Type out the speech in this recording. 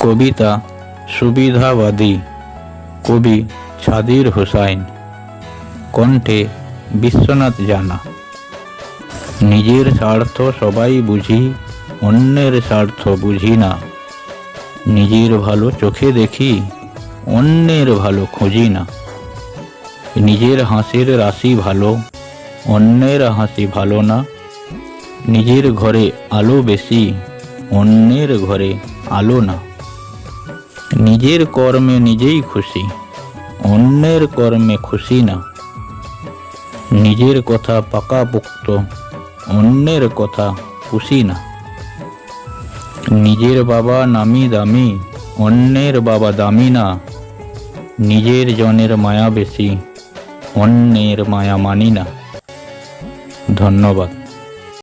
কবিতা সুবিধাবাদী। কবি ছাদির হোসাইন। কণ্ঠে বিশ্বনাথ জানা। নিজের স্বার্থ সবাই বুঝি, অন্যের স্বার্থ বুঝি না। নিজের ভালো চোখে দেখি, অন্যের ভালো খুঁজি না। নিজের হাসির রাশি ভালো, অন্যের হাসি ভালো না। নিজের ঘরে আলো বেশি, অন্যের ঘরে আলো না। নিজের কর্মে নিজেই খুশি, অন্যের কর্মে খুশি না। নিজের কথা পাকাপোক্ত, অন্যের কথা খুশি না। নিজের বাবা নামি দামি, অন্যের বাবা দামি না। নিজের জনের মায়া বেশি, অন্যের মায়া মানি না। ধন্যবাদ।